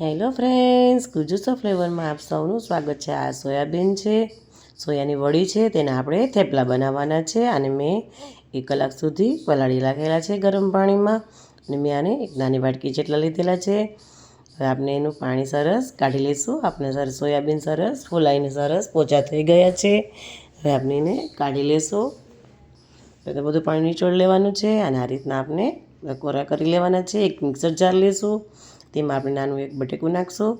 Hello friends ગુજુસો ફ્લેવરમાં આપ સૌનું સ્વાગત છે. આ સોયાબીન છે. સોયાની વડી છે. તેને આપણે થેપલા બનાવવાના છે. અને મેં એક કલાક સુધી પલાળી રાખેલા છે ગરમ પાણીમાં. અને મેં આને એક નાની વાટકી જેટલા લીધેલા છે. હવે આપણે એનું પાણી સરસ કાઢી લઈશું. આપણે સરસ સોયાબીન સરસ, ફૂલાઈને સરસ પોચા થઈ ગયા છે. હવે આપણે એને કાઢી લઈશું. તો બધું પાણી નીચોડ લેવાનું છે. અને આ રીતના આપણે કોરા કરી લેવાના છે. એક મિક્સર જાર લઈશું. તેમાં આપણે નાનું એક બટેકું નાખશું.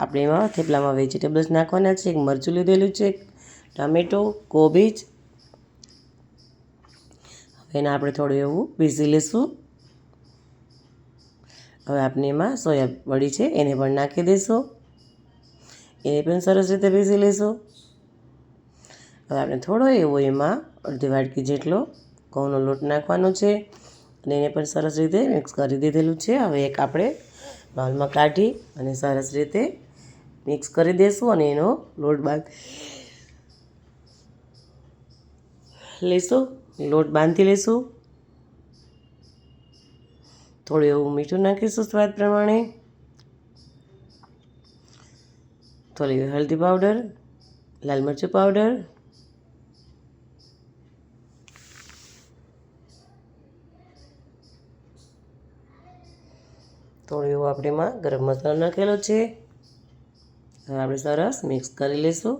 આપણે એમાં થેપલામાં વેજીટેબલ્સ નાખવાના છે, એક મરચું લીધેલું છે ટામેટો, કોબીજ. હવે એને આપણે થોડું એવું પીસી લઈશું હવે આપણે એમાં સોયા વડી છે, એને પણ નાખી દઈશું. એને પણ સરસ રીતે પીસી લઈશું હવે આપણે થોડો એવો એમાં અડધી વાટકી જેટલો ઘઉંનો લોટ નાખવાનો છે અને એને પણ સરસ રીતે મિક્સ કરી દીધેલું છે. હવે એક આપણે બાઉલમાં કાઢી અને સરસ રીતે મિક્સ કરી દઈશું અને એનો લોટ બાંધ લઈશું લોટ બાંધી લઈશું થોડું એવું મીઠું નાખીશું સ્વાદ પ્રમાણે. થોડી હળદી પાવડર, લાલ મરચું પાવડર થોડું એવું આપણે એમાં ગરમ મસાલો નાખેલો છે. હવે આપણે સરસ મિક્સ કરી લઈશું.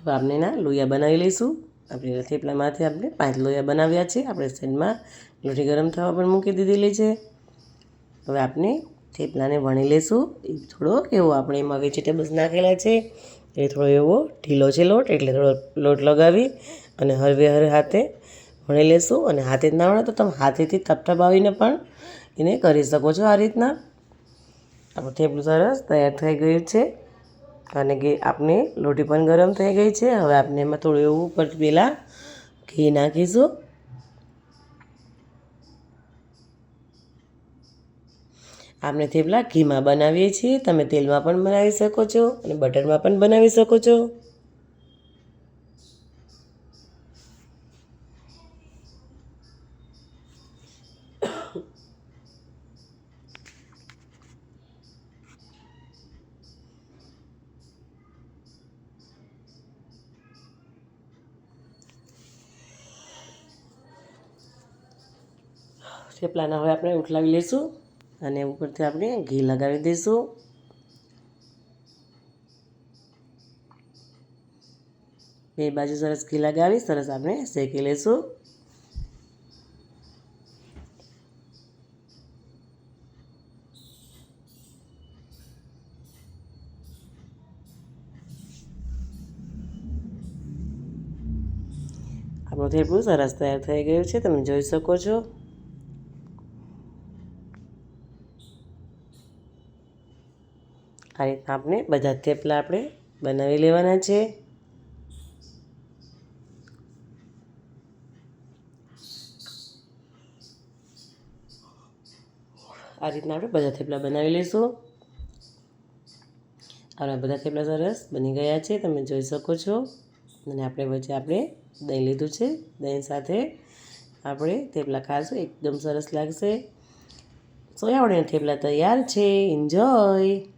હવે આપણે એના લોયા બનાવી લઈશું. આપણે થેપલામાંથી આપણે પાંચ લોયા બનાવ્યા છે. આપણે સાઈડમાં લોટી ગરમ થવા પણ મૂકી દીધેલી છે. હવે આપણે થેપલાને વણી લઈશું એ થોડો એવો આપણે એમાં વેજીટેબલ્સ નાખેલા છે. એ થોડો એવો ઢીલો છે લોટ, એટલે થોડો લોટ લગાવી અને હરવે હર હાથે વણી લેશું. અને હાથે જ ના વણે તો તમે હાથેથી થપથપાવીને પણ એને કરી શકો છો આ રીતના. આપણું થેપલું સરસ તૈયાર થઈ ગયું છે. અને કે આપણે લોટી પણ ગરમ થઈ ગઈ છે. હવે આપણે એમાં થોડું એવું ઉપર પહેલાં ઘી નાખીશું. આપણે થેપલા ઘીમાં બનાવીએ છીએ. તમે તેલમાં પણ બનાવી શકો છો અને બટરમાં પણ બનાવી શકો છો. થેપલાના હવે આપણે ઉઠલાવી લઈશું અને ઉપરથી આપણે ઘી લગાવી દઈશું. બે બાજુ સરસ ઘી લગાવી, સરસ આપણે શેકી લઈશું. આપણું થેપલું સરસ તૈયાર થઈ ગયું છે, તમે જોઈ શકો છો. આ રીતના આપણે બધા થેપલા આપણે બનાવી લેવાના છે. આ રીતના આપણે બધા થેપલા બનાવી લઈશું. આપણા બધા થેપલા સરસ બની ગયા છે, તમે જોઈ શકો છો. અને આપણે વચ્ચે આપણે દહીં લીધું છે. દહીં સાથે આપણે થેપલા ખાશું, એકદમ સરસ લાગશે. સોયાવડીના થેપલા તૈયાર છે. એન્જોય